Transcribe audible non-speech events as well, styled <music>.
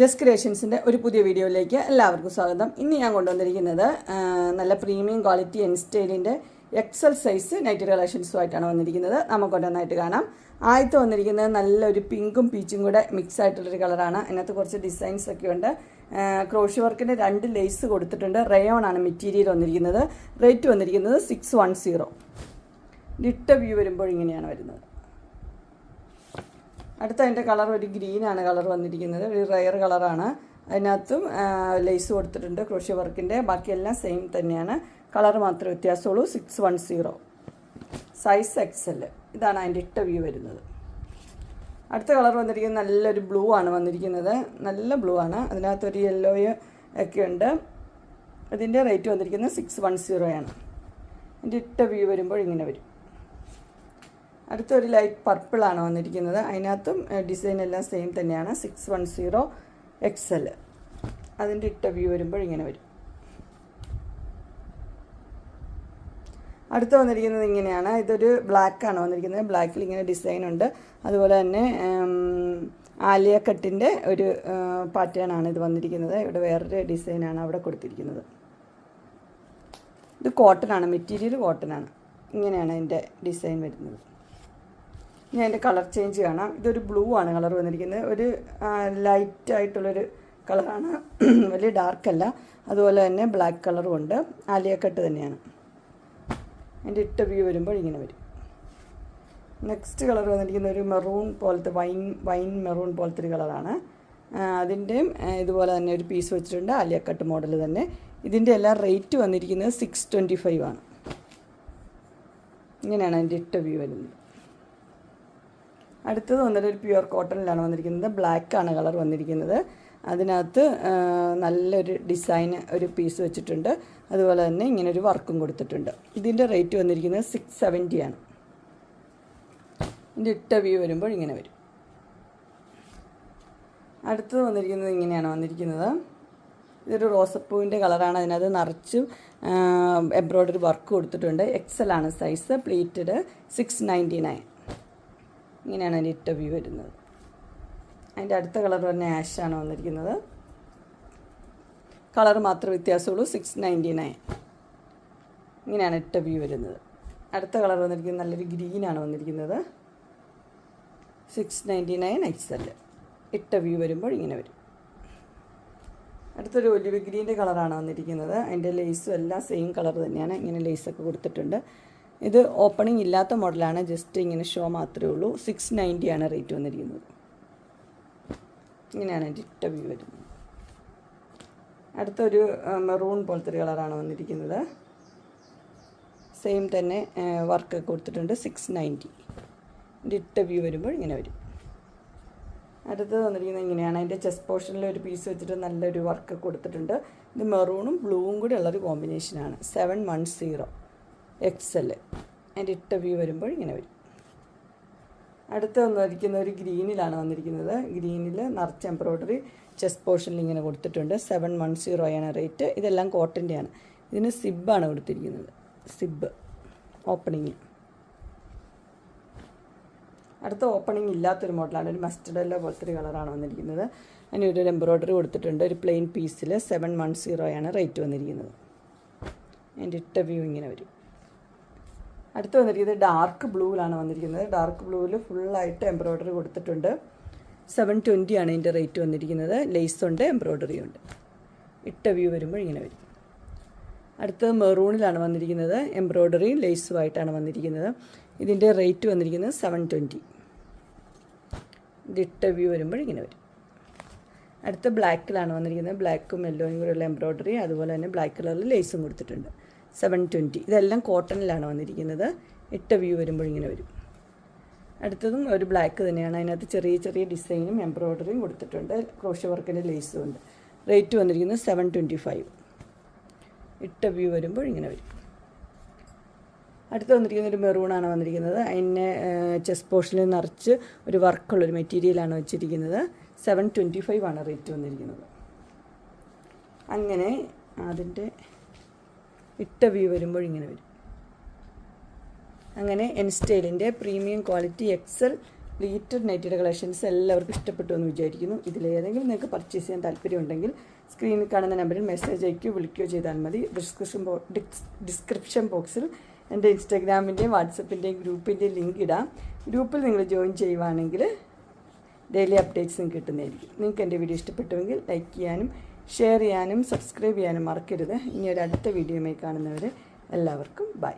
Just ക്രിയേഷൻസിന്റെ ഒരു പുതിയ വീഡിയോയിലേക്ക് എല്ലാവർക്കും സ്വാഗതം. ഇന്ന് ഞാൻ കൊണ്ടുവന്നിരിക്കുന്നത് നല്ല പ്രീമിയം ക്വാളിറ്റി എൻ സ്റ്റൈലിന്റെ എക്സൽ സൈസ് നൈറ്റ് കളക്ഷൻസുമായിട്ടാണ് വന്നിരിക്കുന്നത്. നമുക്ക് ഒന്നൊന്നായിട്ട് കാണാം. ആദ്യത്തെ വന്നിരിക്കുന്നത് നല്ലൊരു പിങ്കും പീച്ചും കൂടെ മിക്സ് ആയിട്ടുള്ളൊരു കളറാണ് അതിനകത്ത് കുറച്ച് ഡിസൈൻസ് ഒക്കെ ഉണ്ട്. ക്രോഷി വർക്കിന്റെ രണ്ട് ലേസ് കൊടുത്തിട്ടുണ്ട്. റയോൺ ആണ് മെറ്റീരിയൽ വന്നിരിക്കുന്നത്. റേറ്റ് വന്നിരിക്കുന്നത് സിക്സ് വൺ സീറോ ലിട്ട വ്യൂ വരുമ്പോൾ ഇങ്ങനെയാണ് വരുന്നത്. അടുത്ത അതിന്റെ കളർ ഒരു ഗ്രീനാണ് കളർ വന്നിരിക്കുന്നത്. ഒരു റയർ കളറാണ്. അതിനകത്തും ലേസ് കൊടുത്തിട്ടുണ്ട് ക്രോഷ്യ വർക്കിന്റെ ബാക്കിയെല്ലാം സെയിം തന്നെയാണ്. കളർ മാത്രമേ വ്യത്യാസമുള്ളൂ. Six one zero size XL ഇതാണ് അതിന്റെ ഇട്ട വ്യൂ വരുന്നത്. അടുത്ത കളർ വന്നിരിക്കുന്നത് നല്ലൊരു ബ്ലൂ ആണ് വന്നിരിക്കുന്നത്. നല്ല ബ്ലൂ ആണ്. അതിനകത്തൊരു യെല്ലോ ഒക്കെ ഉണ്ട്. അതിന്റെ റേറ്റ് വന്നിരിക്കുന്നത് സിക്സ് വൺ സീറോയാണ് അതിന്റെ ഇട്ട വ്യൂ വരുമ്പോൾ ഇങ്ങനെ വരും. അടുത്തൊരു ലൈറ്റ് പർപ്പിളാണ് വന്നിരിക്കുന്നത്. അതിനകത്തും ഡിസൈൻ എല്ലാം സെയിം തന്നെയാണ്. Six one zero X L അതിന്റെ ഇട്ട വ്യൂ വരുമ്പോൾ ഇങ്ങനെ വരും. അടുത്ത് വന്നിരിക്കുന്നത് ഇങ്ങനെയാണ്. ഇതൊരു ബ്ലാക്കാണ് വന്നിരിക്കുന്നത്. ബ്ലാക്കിൽ ഇങ്ങനെ ഡിസൈൻ ഉണ്ട്. അതുപോലെ തന്നെ ആലിയ കട്ടിന്റെ ഒരു പാറ്റേൺ ആണ് ഇത് വന്നിരിക്കുന്നത്. ഇവിടെ വേറൊരു ഡിസൈനാണ് അവിടെ കൊടുത്തിരിക്കുന്നത്. ഇത് കോട്ടനാണ് മെറ്റീരിയൽ കോട്ടനാണ് ഇങ്ങനെയാണ് അതിന്റെ ഡിസൈൻ വരുന്നത്. ഇനി അതിന്റെ കളർ ചേഞ്ച് കാണാം. ഇതൊരു ബ്ലൂ ആണ് കളർ വന്നിരിക്കുന്നത്. ഒരു ലൈറ്റ് ആയിട്ടുള്ളൊരു കളറാണ്. <clears throat> വലിയ ഡാർക്ക് അല്ല. അതുപോലെ തന്നെ ബ്ലാക്ക് കളറും ഉണ്ട്. ആലിയക്കട്ട് തന്നെയാണ്. അതിന്റെ ഇട്ട വ്യൂ വരുമ്പോൾ ഇങ്ങനെ വരും. നെക്സ്റ്റ് കളർ വന്നിരിക്കുന്ന ഒരു മെറൂൺ പോലത്തെ വൈൻ വൈൻ മെറൂൺ പോലത്തെ ഒരു കളറാണ് അതിന്റെയും ഇതുപോലെ തന്നെ ഒരു പീസ് വെച്ചിട്ടുണ്ട്. ആലിയക്കട്ട് മോഡൽ തന്നെ. ഇതിന്റെ എല്ലാം റേറ്റ് വന്നിരിക്കുന്നത് സിക്സ് ട്വന്റി ഫൈവ് ആണ്. ഇങ്ങനെയാണ് അതിന്റെ ഇട്ട വ്യൂ വരുന്നത്. അടുത്തത് വന്നിട്ട് ഒരു പ്യുവർ കോട്ടണിലാണ് വന്നിരിക്കുന്നത്. ബ്ലാക്ക് ആണ് കളർ വന്നിരിക്കുന്നത്. അതിനകത്ത് നല്ലൊരു ഡിസൈൻ ഒരു പീസ് വെച്ചിട്ടുണ്ട്. അതുപോലെ തന്നെ ഇങ്ങനെ ഒരു വർക്കും കൊടുത്തിട്ടുണ്ട്. ഇതിന്റെ റേറ്റ് വന്നിരിക്കുന്നത് സിക്സ് സെവന്റി ആണ്. ഇതിന്റെ ഇട്ട വ്യൂ വരുമ്പോൾ ഇങ്ങനെ വരും. അടുത്തത് വന്നിരിക്കുന്നത് ഇങ്ങനെയാണ് വന്നിരിക്കുന്നത്. ഇതൊരു റോസപ്പൂവിന്റെ കളറാണ് അതിനകത്ത് നിറച്ച് എംബ്രോയ്ഡറി വർക്ക് കൊടുത്തിട്ടുണ്ട്. എക്സൽ ആണ് size pleated six ninety nine ഇങ്ങനെയാണ് അതിന്റെ ഇട്ട വ്യൂ വരുന്നത്. അതിന്റെ അടുത്ത കളർ തന്നെ ആഷാണ് വന്നിരിക്കുന്നത്. കളർ മാത്രം വ്യത്യാസമുള്ളൂ സിക്സ് നയന്റി നയൻ ഇങ്ങനെയാണ് ഇട്ട വ്യൂ വരുന്നത്. അടുത്ത കളർ വന്നിരിക്കുന്നത് നല്ലൊരു ഗ്രീനാണ് വന്നിരിക്കുന്നത്. സിക്സ് നയന്റി നയൻ എക്സൽ ഇട്ട വ്യൂ വരുമ്പോൾ ഇങ്ങനെ വരും. അടുത്തൊരു ഒലിവ് ഗ്രീന്റെ കളറാണ് വന്നിരിക്കുന്നത്. അതിന്റെ ലേസും എല്ലാം സെയിം കളർ തന്നെയാണ്. ഇങ്ങനെ ലേസൊക്കെ കൊടുത്തിട്ടുണ്ട്. ഇത് ഓപ്പണിംഗ് ഇല്ലാത്ത മോഡലാണ് ജസ്റ്റ് ഇങ്ങനെ ഷോ മാത്രമേ ഉള്ളൂ. സിക്സ് നയന്റിയാണ് റേറ്റ് വന്നിരിക്കുന്നത്. ഇങ്ങനെയാണ് ഇട്ട വ്യൂ വരുന്നത്. അടുത്തൊരു മെറൂൺ പോലത്തെ ഒരു കളറാണ് വന്നിരിക്കുന്നത്. സെയിം തന്നെ വർക്ക് കൊടുത്തിട്ടുണ്ട്. സിക്സ് നയന്റി ഇട്ട വ്യൂ വരുമ്പോൾ ഇങ്ങനെ വരും. അടുത്തത് വന്നിരിക്കുന്നത് ഇങ്ങനെയാണ്. അതിന്റെ ചെസ്റ്റ് പോർഷനിൽ ഒരു പീസ് വെച്ചിട്ട് നല്ലൊരു വർക്ക് കൊടുത്തിട്ടുണ്ട്. ഇത് മെറൂണും ബ്ലൂവും കൂടി ഉള്ളൊരു കോമ്പിനേഷനാണ് seven one zero X L അതിന്റെ ഇട്ട വ്യൂ വരുമ്പോൾ ഇങ്ങനെ വരും. അടുത്ത വന്നിരിക്കുന്ന ഒരു ഗ്രീനിലാണ് വന്നിരിക്കുന്നത്. ഗ്രീനിൽ നിറച്ച് എംബ്രോയ്ഡറി ചെസ്റ്റ് പോർഷനിൽ ഇങ്ങനെ കൊടുത്തിട്ടുണ്ട്. സെവൻ വൺ സീറോ ആണ് റേറ്റ് ഇതെല്ലാം കോട്ടന്റെയാണ് ഇതിന് സിബാണ് കൊടുത്തിരിക്കുന്നത്. സിബ് ഓപ്പണിങ് അടുത്ത ഓപ്പണിംഗ് ഇല്ലാത്തൊരു മോഡലാണ് ഒരു മസ്റ്റർഡ് എല്ലോ പോലത്തെ ഒരു കളറാണ് വന്നിരിക്കുന്നത്. അതിന് ഒരു എംബ്രോയ്ഡറി കൊടുത്തിട്ടുണ്ട്. ഒരു പ്ലെയിൻ പീസിൽ സെവൻ വൺ ആണ് റേറ്റ് വന്നിരിക്കുന്നത്. അതിന്റെ ഇട്ട വ്യൂ ഇങ്ങനെ വരും. അടുത്ത് വന്നിരിക്കുന്നത് ഡാർക്ക് ബ്ലൂവിലാണ് വന്നിരിക്കുന്നത്. ഡാർക്ക് ബ്ലൂവിൽ ഫുള്ളായിട്ട് എംബ്രോയ്ഡറി കൊടുത്തിട്ടുണ്ട്. സെവൻ ട്വന്റി ആണ് ഇതിന്റെ റേറ്റ് വന്നിരിക്കുന്നത്. ലേസ് ഉണ്ട് എംബ്രോയ്ഡറി ഉണ്ട്. ഇട്ട വ്യൂ വരുമ്പോൾ ഇങ്ങനെ വരും. അടുത്തത് മെറൂണിലാണ് വന്നിരിക്കുന്നത്. എംബ്രോയ്ഡറിയും ലേസുമായിട്ടാണ് വന്നിരിക്കുന്നത്. ഇതിന്റെ റേറ്റ് വന്നിരിക്കുന്നത് സെവൻ ട്വന്റി ഇതിട്ട വ്യൂ വരുമ്പോൾ ഇങ്ങനെ വരും. അടുത്ത ബ്ലാക്കിലാണ് വന്നിരിക്കുന്നത്. ബ്ലാക്കും യെല്ലോയും കൂടെയുള്ള എംബ്രോയ്ഡറി അതുപോലെ തന്നെ ബ്ലാക്ക് കളറിൽ ലേസും കൊടുത്തിട്ടുണ്ട്. Seven twenty. ഇതെല്ലാം കോട്ടണിലാണ് വന്നിരിക്കുന്നത്. എട്ട് വ്യൂ വരുമ്പോൾ ഇങ്ങനെ വരും. അടുത്തതും ഒരു ബ്ലാക്ക് തന്നെയാണ്. അതിനകത്ത് ചെറിയ ചെറിയ ഡിസൈനും എംബ്രോയ്ഡറിയും കൊടുത്തിട്ടുണ്ട്. ക്രോഷ്യ വർക്കിന്റെ ലേസും ഉണ്ട്. റേറ്റ് വന്നിരിക്കുന്നത് സെവൻ ട്വന്റി ഫൈവ്. ഇട്ട വ്യൂ വരുമ്പോൾ ഇങ്ങനെ വരും. അടുത്ത് വന്നിരിക്കുന്ന ഒരു മെറൂണാണ് വന്നിരിക്കുന്നത്. അതിനെ ചെസ് പോർഷനിൽ നിറച്ച് ഒരു വർക്കുള്ളൊരു മെറ്റീരിയലാണ് വെച്ചിരിക്കുന്നത്. സെവൻ ട്വന്റി ഫൈവ് ആണ് റേറ്റ് വന്നിരിക്കുന്നത്. അങ്ങനെ അതിന്റെ ഇട്ട വ്യൂ വരുമ്പോൾ ഇങ്ങനെ വരും. അങ്ങനെ എൻ സ്റ്റൈലിന്റെ പ്രീമിയം ക്വാളിറ്റി എക്സൽ പ്ലീറ്റഡ് നൈറ്റിയുടെ കളക്ഷൻസ് എല്ലാവർക്കും ഇഷ്ടപ്പെട്ടു എന്ന് വിചാരിക്കുന്നു. ഇതിലേതെങ്കിലും നിങ്ങൾക്ക് പർച്ചേസ് ചെയ്യാൻ താല്പര്യമുണ്ടെങ്കിൽ സ്ക്രീനിൽ കാണുന്ന നമ്പറിൽ മെസ്സേജ് അയക്കുകയോ വിളിക്കുകയോ ചെയ്താൽ മതി. ഡിസ്ക്രിപ്ഷൻ ബോ ഡിസ്ക്രിപ്ഷൻ ബോക്സിൽ എന്റെ ഇൻസ്റ്റാഗ്രാമിന്റെയും വാട്സപ്പിന്റെയും ഗ്രൂപ്പിന്റെയും ലിങ്ക് ഇടാം. ഗ്രൂപ്പിൽ നിങ്ങൾ ജോയിൻ ചെയ്യുവാണെങ്കിൽ ഡെയിലി അപ്ഡേറ്റ്സും കിട്ടുന്നതായിരിക്കും. നിങ്ങൾക്ക് എന്റെ വീഡിയോ ഇഷ്ടപ്പെട്ടുവെങ്കിൽ ലൈക്ക് ചെയ്യാനും ഷെയർ ചെയ്യാനും സബ്സ്ക്രൈബ് ചെയ്യാനും മറക്കരുത്. ഇനി ഒരു അടുത്ത വീഡിയോയുമായി കാണുന്നവരെ എല്ലാവർക്കും ബൈ.